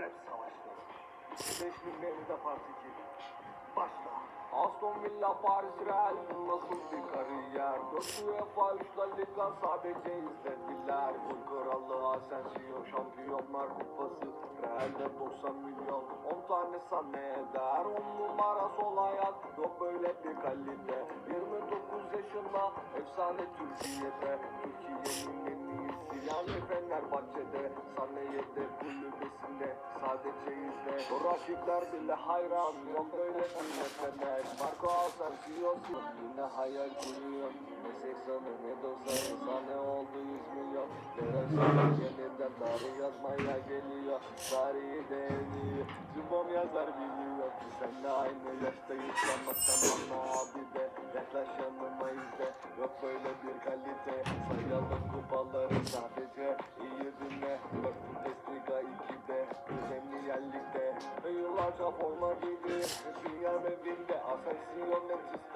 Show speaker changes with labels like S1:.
S1: rap savaşları. Beşli de partici. Başla.
S2: Aston Villa Paris Real nasıl bir kariyer Dört UEFA üç La Liga sadece izlediler Gol kralı Asensio şampiyonlar kupası Real'de 90 milyon 10 tane sahne eder 10 numara sol ayak yok böyle bir kalite 29 yaşında efsane Türkiye'de Türkiye'nin en iyisi yani Fenerbahçe'de Sahneyede kulübesinde sadece izle O rakipler bile hayran yok böyle bir yetenek Marco Asensio yine hayal kuruyor. Ne 80'i ne 90'ı sahne oldu 100 milyon. Veren sana yeniden tarih yazmaya geliyor Tarihi değiniyor Cümbom yazar biliyor Senle aynı yaştayız ama tamam abi de Yaklaş kafama gelir Düşüncem evinde afeksiyon etkisi